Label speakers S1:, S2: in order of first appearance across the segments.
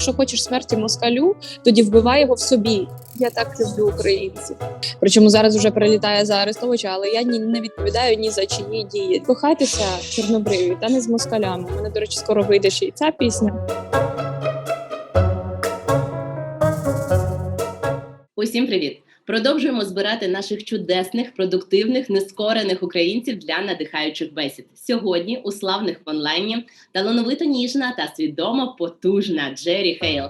S1: Якщо хочеш смерті москалю, тоді вбивай його в собі. Я так люблю українців. Причому зараз вже прилітає за Арестовича, але я ні не відповідаю ні за чиї дії. Кохатися чорнобриві, та не з москалями. У мене, до речі, скоро вийде ще й ця пісня.
S2: Усім привіт! Продовжуємо збирати наших чудесних, продуктивних, нескорених українців для надихаючих бесід. Сьогодні у славних в онлайні талановито ніжна та свідомо потужна Джері Хейл.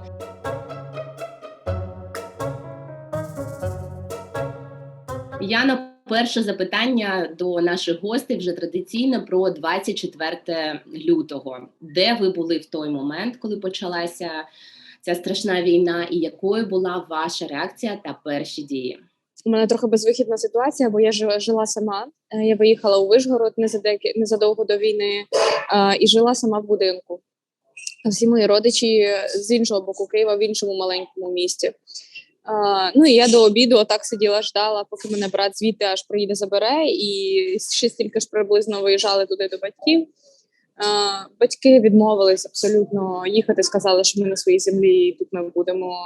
S2: Яно, перше запитання до наших гостей вже традиційно про 24 лютого. Де ви були в той момент, коли почалася ця страшна війна, і якою була ваша реакція та перші дії?
S1: У мене трохи безвихідна ситуація, бо я жи- жила сама. Е, Я виїхала у Вишгород незадовго до війни і жила сама в будинку. Всі мої родичі з іншого боку Києва в іншому маленькому місті. Ну і я до обіду отак сиділа, ждала, поки мене брат звідти аж приїде забере, і ще стільки ж приблизно виїжджали туди до батьків. Батьки відмовились абсолютно їхати, сказали, що ми на своїй землі і тут ми будемо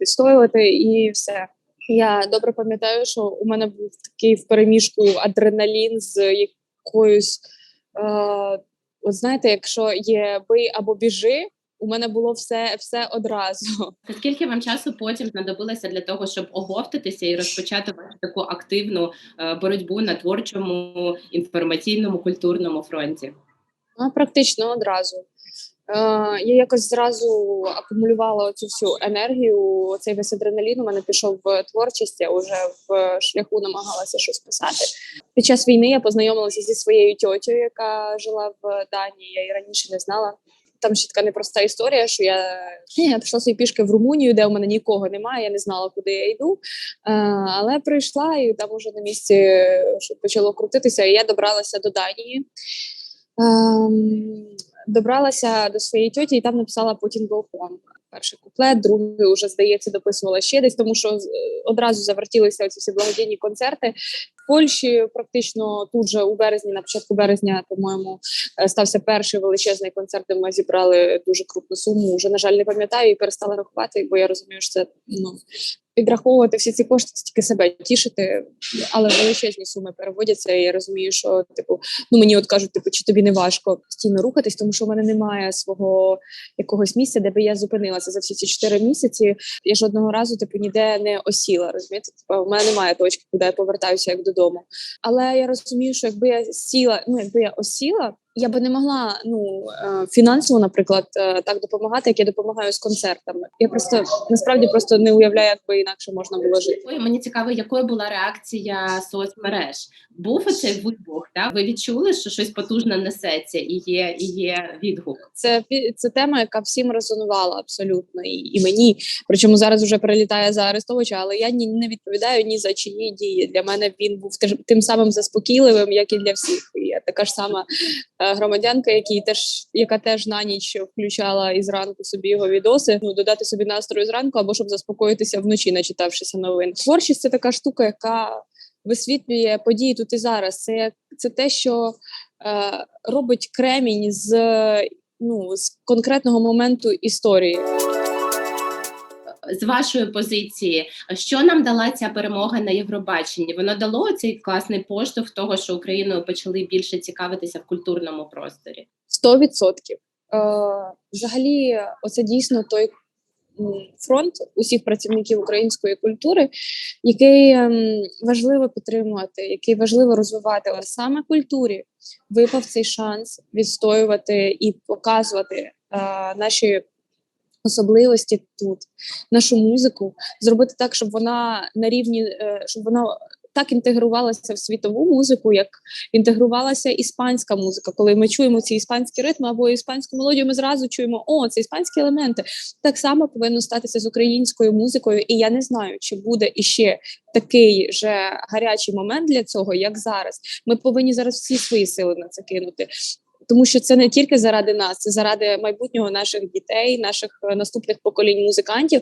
S1: відстоювати, і все. Я добре пам'ятаю, що у мене був такий в переміжку адреналін з якоюсь. Е, от знаєте, якщо є бий або біжи, у мене було все, все одразу.
S2: Скільки вам часу потім знадобилося для того, щоб оговтатися і розпочати вашу таку активну е, боротьбу на творчому, інформаційному, культурному фронті?
S1: Ну, практично одразу. Е, я якось зразу акумулювала цю всю енергію. Цей весь адреналін у мене пішов в творчість, я вже в шляху намагалася щось писати. Під час війни я познайомилася зі своєю тьотєю, яка жила в Данії. Я її раніше не знала. Там ще така непроста історія, що я, я пішла собі пішки в Румунію, де у мене нікого немає, я не знала, куди я йду. Е, але прийшла і там уже на місці що почало крутитися, і я добралася до Данії. Ем, добралася до своєї тьоті і там написала Путін був home. Перший куплет, другий вже здається, дописувала ще десь, тому що е, одразу завертілися ці всі благодійні концерти. В Польщі практично тут же у березні, на початку березня, по-моєму, е, стався перший величезний концерт, де ми зібрали дуже крупну суму. Вже на жаль, не пам'ятаю і перестала рахувати, бо я розумію, що це ну підраховувати всі ці кошти, тільки себе тішити, але величезні суми переводяться. І я розумію, що типу, ну мені от кажуть, типу, чи тобі не важко постійно рухатись, тому що в мене немає свого якогось місця, де би я зупинилася за всі ці чотири місяці. Я жодного разу типу ніде не осіла. Розумієте, типу, в мене немає точки, куди я повертаюся як додому. Але я розумію, що якби я сіла, ну якби я осіла. Я би не могла ну е, фінансово, наприклад, е, так допомагати, як я допомагаю з концертами. Я просто насправді просто не уявляю, як би інакше можна було жити.
S2: Ой, Мені цікаво, якою була реакція соцмереж. Був оцей вибух? Так? Ви відчули, що щось потужне несеться і є, і є відгук?
S1: Це це тема, яка всім резонувала абсолютно, і, і мені. Причому зараз вже прилітає за Арестовича, але я ні не відповідаю ні за чиї дії. Для мене він був теж тим самим заспокійливим, як і для всіх. Така ж сама е, громадянка, який теж яка теж на ніч включала і зранку собі його відоси. Ну додати собі настрою зранку, або щоб заспокоїтися вночі, начитавшися новин. Творчість це така штука, яка висвітлює події тут і зараз. Це це те, що е, робить кремінь з ну з конкретного моменту історії.
S2: З вашої позиції, що нам дала ця перемога на Євробаченні? Воно дало цей класний поштовх того, що Україною почали більше цікавитися в культурному просторі.
S1: Сто відсотків. Е, Взагалі, оце дійсно той фронт усіх працівників української культури, який ем, важливо підтримувати, який важливо розвивати. Але саме культурі випав цей шанс відстоювати і показувати е, наші особливості тут, нашу музику, зробити так, щоб вона на рівні, е, щоб вона так інтегрувалася в світову музику, як інтегрувалася іспанська музика. Коли ми чуємо ці іспанські ритми або іспанську мелодію, ми зразу чуємо, о, це іспанські елементи. Так само повинно статися з українською музикою. І я не знаю, чи буде іще такий же гарячий момент для цього, як зараз. Ми повинні зараз всі свої сили на це кинути. Тому що це не тільки заради нас, це заради майбутнього наших дітей, наших е, наступних поколінь музикантів,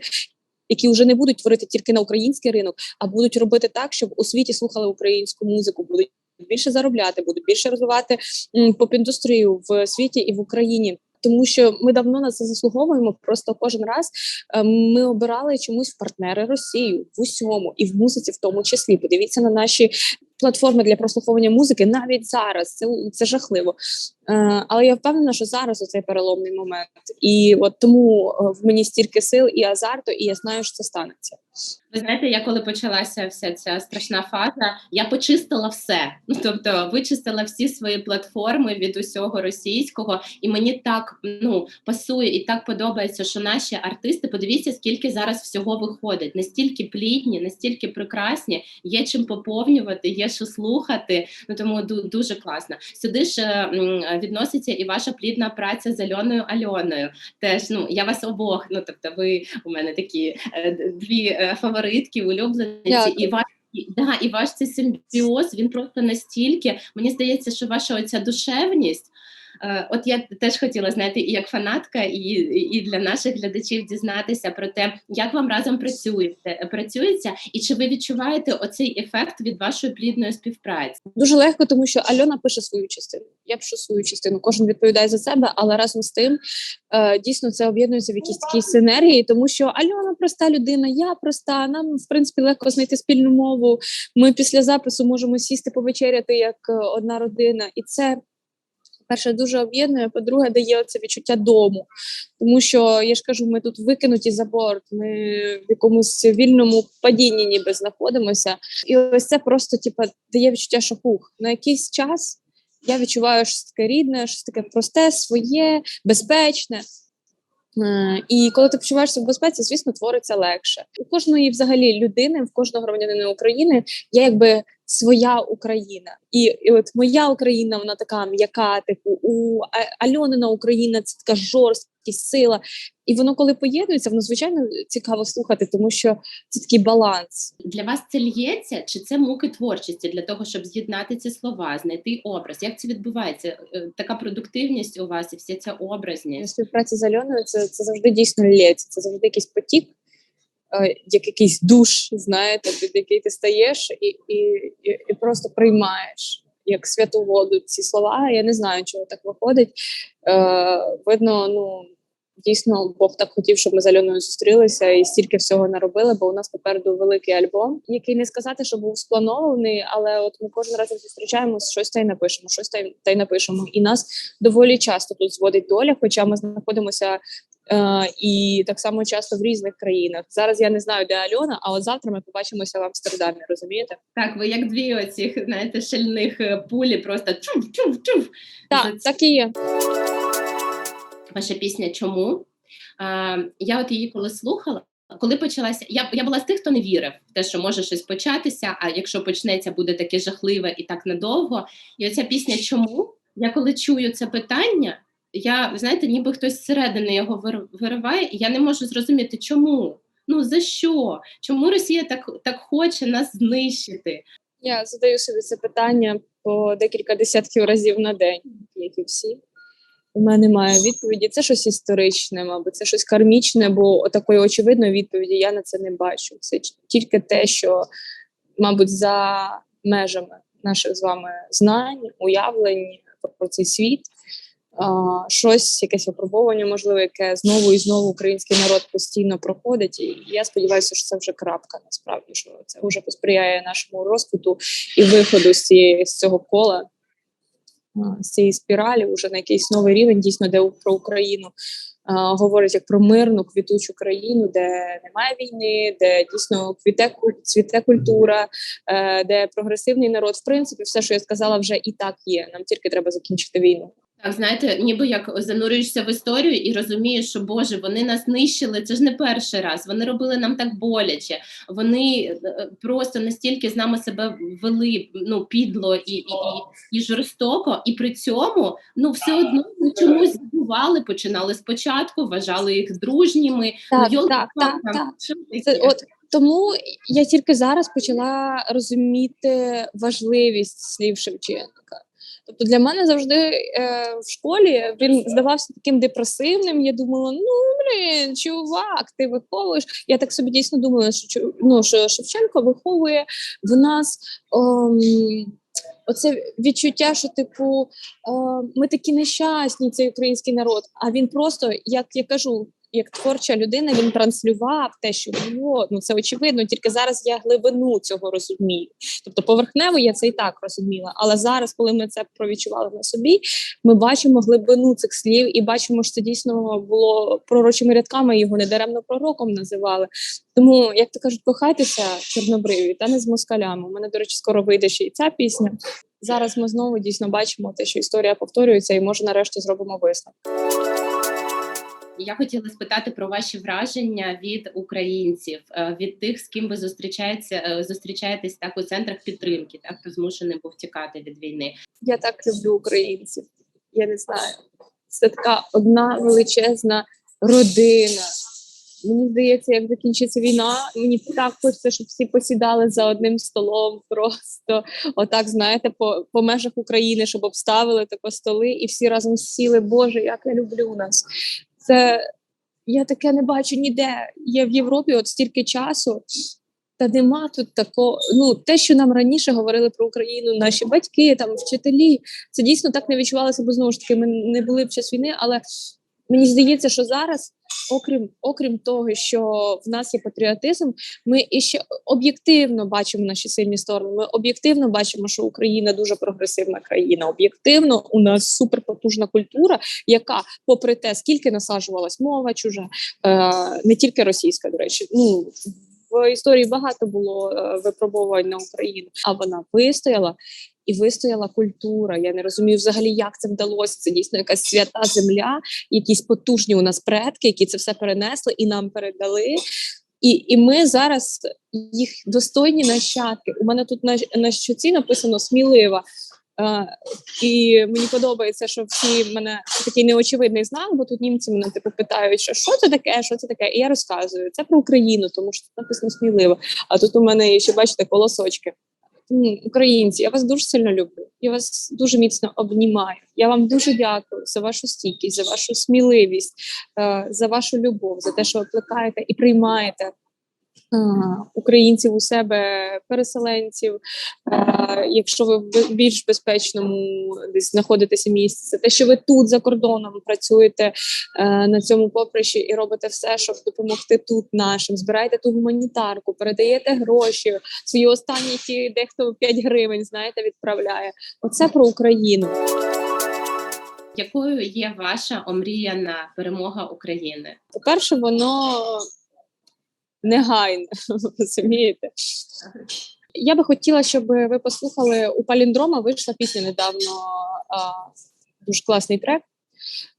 S1: які вже не будуть творити тільки на український ринок, а будуть робити так, щоб у світі слухали українську музику, будуть більше заробляти, будуть більше розвивати поп-індустрію в світі і в Україні. тому що ми давно на це заслуговуємо. Просто кожен раз е, ми обирали чомусь в партнери Росію в усьому і в музиці, в тому числі. Подивіться на наші платформи для прослуховування музики навіть зараз. Це це жахливо. Е, але я впевнена, що зараз оцей переломний момент, і от тому е, в мені стільки сил і азарту, і я знаю, що це станеться.
S2: Ви знаєте, я коли почалася вся ця страшна фаза, я почистила все. Ну тобто, вичистила всі свої платформи від усього російського, і мені так ну пасує і так подобається, що наші артисти подивіться, скільки зараз всього виходить. Настільки плідні, настільки прекрасні, є чим поповнювати, є що слухати. Ну тому дуже класно. Сюди ж е, відноситься і ваша плідна праця з Альоною Альоною. Теж ну я вас обох. Ну тобто, ви у мене такі е, дві е, фаворитки, улюблениці, і ваш і, да, і ваш цей симбіоз він просто настільки. Мені здається, що ваша оця душевність. Е, От я теж хотіла знаєте, і як фанатка, і і для наших глядачів дізнатися про те, як вам разом працюєте, працюється, і чи ви відчуваєте оцей ефект від вашої плідної співпраці?
S1: Дуже легко, тому що Альона пише свою частину. Я пишу свою частину. Кожен відповідає за себе, але разом з тим е, дійсно це об'єднується в якійсь такій синергії, тому що Альона проста людина, я проста. Нам в принципі легко знайти спільну мову. Ми після запису можемо сісти повечеряти як е, одна родина, і це. Перше, дуже об'єднує, по-друге, дає оце відчуття дому. Тому що я ж кажу, ми тут викинуті за борт, ми в якомусь вільному падінні ніби знаходимося. І ось це просто типу, дає відчуття, що хух, на якийсь час я відчуваю щось таке рідне, щось таке просте, своє, безпечне. Е, І коли ти почуваєшся в безпеці, звісно, твориться легше. У кожної взагалі людини, в кожного громадянина України є якби своя Україна. І, і от моя Україна, вона така м'яка, типу у Альонина Україна це така жорсткість, сила. І воно, коли поєднується, воно звичайно цікаво слухати, тому що це такий баланс.
S2: Для вас це л'ється, чи це муки творчості для того, щоб з'єднати ці слова, знайти образ? Як це відбувається? Е, Така продуктивність у вас і вся ця образність?
S1: Співпраця з Альоною це, це завжди дійсно лється, це завжди якийсь потік, як якийсь душ, знаєте, під який ти стаєш і, і, і, просто приймаєш як святу воду ці слова. Я не знаю, чого так виходить. Е, видно, ну. Дійсно, Бог так хотів, щоб ми з Альоною зустрілися і стільки всього наробили, бо у нас попереду великий альбом, який не сказати, що був спланований, але от ми кожен раз як зустрічаємося, щось та й напишемо, щось та й, та й напишемо. І нас доволі часто тут зводить доля, хоча ми знаходимося е, і так само часто в різних країнах. Зараз я не знаю, де Альона, а от завтра ми побачимося в Амстердамі. Розумієте?
S2: Так, ви як дві оцих, знаєте, шальних е, пулі, просто чув, чув, чув.
S1: Так, так і є.
S2: Ваша пісня чому? А, я от її коли слухала. Коли почалася, я я була з тих, хто не вірив в те, що може щось початися. А якщо почнеться, буде таке жахливе і так надовго. І оця пісня чому? Я коли чую це питання, я знаєте, ніби хтось зсередини його вир- вириває, і я не можу зрозуміти, чому. Ну за що? Чому Росія так, так хоче нас знищити?
S1: Я задаю собі це питання по декілька десятків разів на день, як і всі. У мене немає відповіді. Це щось історичне, мабуть, це щось кармічне, бо такої очевидної відповіді я на це не бачу. Це тільки те, що, мабуть, за межами наших з вами знань, уявлень про цей світ. Щось, якесь випробування, можливо, яке знову і знову український народ постійно проходить. І я сподіваюся, що це вже крапка. Насправді, що це вже посприяє нашому розквіту і виходу з цієї з цього кола, з цієї спіралі, вже на якийсь новий рівень, дійсно, де про Україну а, говорять як про мирну квітучу країну, де немає війни, де дійсно квіте цвіте культура, е, де прогресивний народ. В принципі, все, що я сказала, вже і так є. Нам тільки треба закінчити війну.
S2: Так, знаєте, ніби як занурюєшся в історію і розумієш, що Боже, вони нас нищили. Це ж не перший раз. Вони робили нам так боляче. Вони е, просто настільки з нами себе вели ну підло і, і, і, і жорстоко, і при цьому ну все одно ми чомусь забували, починали спочатку, вважали їх дружніми.
S1: Так,
S2: ну,
S1: так, так, так. Це от тому я тільки зараз почала розуміти важливість слів Шевченка. Тобто для мене завжди е, в школі він здавався таким депресивним. Я думала, ну блін, чувак, ти виховуєш. Я так собі дійсно думала, що ну, що Шевченко виховує в нас ем, оце відчуття, що типу е, ми такі нещасні, цей український народ. А він просто, як я кажу, як творча людина, він транслював те, що було. Ну це очевидно. Тільки зараз я глибину цього розумію. Тобто, поверхнево я це і так розуміла. Але зараз, коли ми це провідчували на собі, ми бачимо глибину цих слів і бачимо, що це дійсно було пророчими рядками. Його недаремно пророком називали. Тому, як то кажуть, кохайтеся чорнобриві та не з москалями. У мене, до речі, скоро вийде ще і ця пісня. Зараз ми знову дійсно бачимо те, що історія повторюється, і може нарешті зробимо висновок.
S2: Я хотіла спитати про ваші враження від українців, е, від тих, з ким ви зустрічаєтеся, е, зустрічаєтесь так у центрах підтримки, так хто змушений був тікати від війни.
S1: Я так люблю українців. Я не знаю. Це така одна величезна родина. Мені здається, як закінчиться війна, мені так хочеться, щоб всі посідали за одним столом, просто отак, знаєте, по, по межах України, щоб обставили тако столи і всі разом сіли. Боже, як я люблю нас. Це я таке не бачу ніде. Є в Європі от стільки часу. Та нема тут такого. Ну, те, що нам раніше говорили про Україну, наші батьки, там вчителі, це дійсно так не відчувалося, бо знову ж таки ми не були в час війни. Але мені здається, що зараз, окрім окрім того, що в нас є патріотизм, ми іще об'єктивно бачимо наші сильні сторони. Ми об'єктивно бачимо, що Україна дуже прогресивна країна. Об'єктивно, у нас суперпотужна культура, яка, попри те, скільки насаджувалась мова чужа, е, не тільки російська, до речі, ну. В історії багато було е, випробувань на Україну, а вона вистояла і вистояла культура. Я не розумію взагалі, як це вдалося. Це дійсно якась свята земля, якісь потужні у нас предки, які це все перенесли і нам передали. І і ми зараз їх достойні нащадки. У мене тут на, на щоці написано смілива. Uh, і мені подобається, що всі мене такий неочевидний знак, бо тут німці мене типу питають, що що це таке, що це таке, і я розказую це про Україну, тому що тут написано сміливо. А тут у мене ще бачите колосочки. Українці, я вас дуже сильно люблю. Я вас дуже міцно обнімаю. Я вам дуже дякую за вашу стійкість, за вашу сміливість, uh, за вашу любов, за те, що ви плекаєте і приймаєте українців у себе, переселенців. Якщо ви в більш безпечному десь знаходитеся місці, це те, що ви тут за кордоном працюєте на цьому поприщі і робите все, щоб допомогти тут нашим. Збираєте ту гуманітарку, передаєте гроші, свої останні ті, дехто 5 гривень, знаєте, відправляє. Оце про Україну.
S2: Якою є ваша омріяна перемога України?
S1: По перше, воно негайне, розумієте? Я би хотіла, щоб ви послухали у Паліндрома. Вийшла пісня недавно а, дуже класний трек.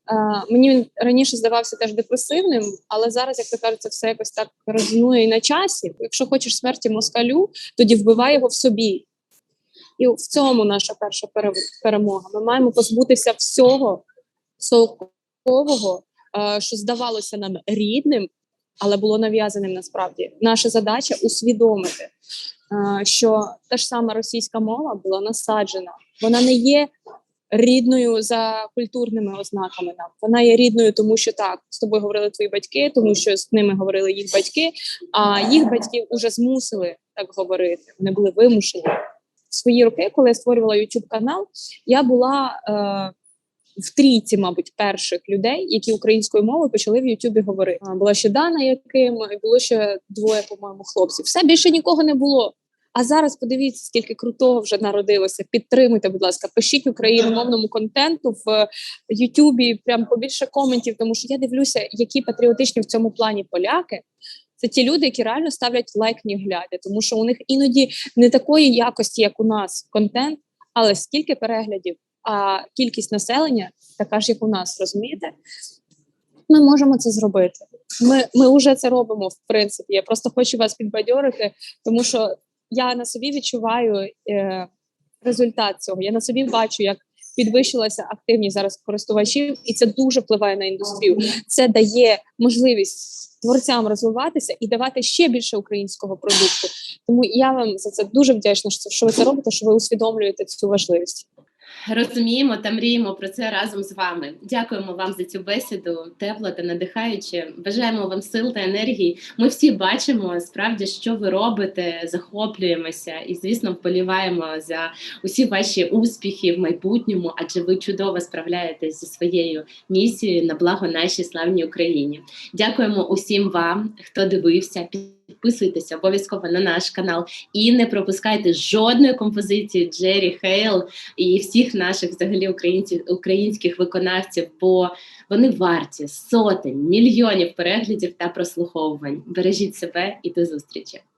S1: А, мені він раніше здавався теж депресивним, але зараз, як то кажуть, це все якось так резонує і на часі. Якщо хочеш смерті москалю, тоді вбивай його в собі. І в цьому наша перша перемога. Ми маємо позбутися всього солкового, що здавалося нам рідним, але було нав'язаним насправді. Наша задача усвідомити, що та ж сама російська мова була насаджена. Вона не є рідною за культурними ознаками. Нам вона є рідною, тому що так з тобою говорили твої батьки, тому що з ними говорили їх батьки. А їх батьків уже змусили так говорити. Вони були вимушені. Свої роки, коли я створювала youtube канал, я була. Е, в трійці, мабуть, перших людей, які українською мовою почали в Ютубі говорити. Була ще Дана, яким і було ще двоє, по-моєму, хлопців. Все більше нікого не було. А зараз подивіться, скільки крутого вже народилося. Підтримуйте, будь ласка, пишіть україномовному контенту в Ютубі. Прям побільше коментів, тому що я дивлюся, які патріотичні в цьому плані поляки. Це ті люди, які реально ставлять лайк не глядя, тому що у них іноді не такої якості, як у нас, контент, але скільки переглядів а кількість населення така ж, як у нас, розумієте? Ми можемо це зробити. Ми ми вже це робимо, в принципі. Я просто хочу вас підбадьорити, тому що я на собі відчуваю е, результат цього. Я на собі бачу, як підвищилася активність зараз користувачів, і це дуже впливає на індустрію. Це дає можливість творцям розвиватися і давати ще більше українського продукту. Тому я вам за це дуже вдячна, що ви це робите, що ви усвідомлюєте цю важливість.
S2: Розуміємо та мріємо про це разом з вами. Дякуємо вам за цю бесіду, тепло та надихаюче. Бажаємо вам сил та енергії. Ми всі бачимо справді, що ви робите, захоплюємося і, звісно, вболіваємо за усі ваші успіхи в майбутньому, адже ви чудово справляєтесь зі своєю місією на благо нашій славній Україні. Дякуємо усім вам, хто дивився. Підписуйтеся обов'язково на наш канал і не пропускайте жодної композиції Джері Хейл і всіх наших взагалі українців українських виконавців, бо вони варті сотень, мільйонів переглядів та прослуховувань. Бережіть себе і до зустрічі!